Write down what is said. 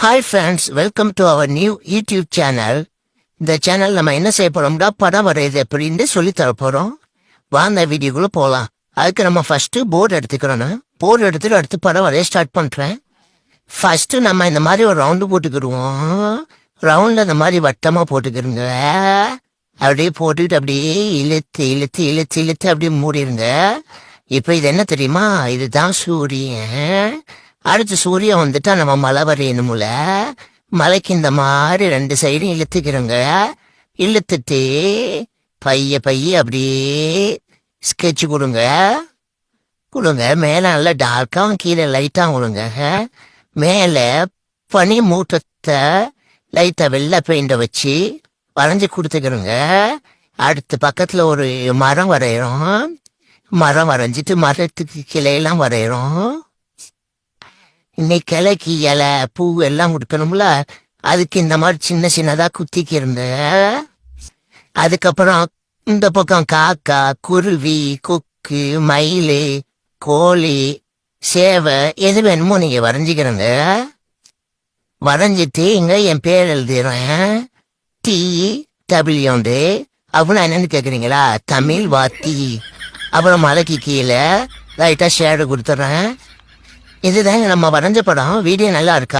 Hi friends welcome to our new YouTube channel இந்த channel நம்ம என்ன செய்ய போறோம்னா படம் வரையுது எப்படின்னு சொல்லி தர போறோம். வாங்க வீடியோக்குள்ள போகலாம் அதுக்கு நம்ம ஃபர்ஸ்ட் போர்டு எடுத்துக்கிறோன்னு போர்டு எடுத்துட்டு அடுத்து படம் வரைய ஸ்டார்ட் பண்ணுறேன் ஃபர்ஸ்ட் நம்ம இந்த மாதிரி ஒரு ரவுண்டு போட்டுக்கிடுவோம். ரவுண்ட்ல இந்த மாதிரி வட்டமா போட்டுக்கிருங்க. அப்படியே போட்டுக்கிட்டு அப்படியே இழுத்து இழுத்து இழுத்து இழுத்து அப்படியே மூடிருங்க. இப்போ இது என்ன தெரியுமா? இதுதான் சூரியன். அடுத்து சூரியன் வந்துட்டா நம்ம மலை வரையணும்ல மலைக்கு இந்த மாதிரி ரெண்டு சைடும் இழுத்துக்கிறோங்க. இழுத்துட்டு பைய பைய அப்படியே ஸ்கெட்ச் கொடுங்க. கொடுங்க. மேலே நல்லா டார்க்காகவும் கீழே லைட்டாகவும் கொடுங்க. மேலே பனி மூட்டத்தை லைட்டாக வெள்ளை பெயிண்டை வச்சு வரைஞ்சி கொடுத்துக்கிறோங்க. அடுத்து பக்கத்தில் ஒரு மரம் வரைகிறோம் மரம் வரைஞ்சிட்டு மரத்துக்கு கிளையெல்லாம் வரைகிறோம் இன்னைக்கு கிளைக்கு இலை பூ எல்லாம் கொடுக்கணும்ல அதுக்கு இந்த மாதிரி சின்ன சின்னதாக குத்திக்கிருங்க அதுக்கப்புறம் இந்த பக்கம் காக்கா குருவி கொக்கு மயில் கோழி சேவை எது வேணுமோ நீங்க வரைஞ்சிக்கிறங்க. வரைஞ்சிட்டு இங்க என் பேர் எழுதுறேன் டி டபிள்யூண்டு அப்புறம் என்னன்னு கேக்குறீங்களா? தமிழ் வாத்தி அப்புறம் மலைக்கு கீழே. லைட்டா ஷேடு கொடுத்துட்றேன். இதுதாங்க நம்ம வரைஞ்ச படம். வீடியோ நல்லா இருக்கா?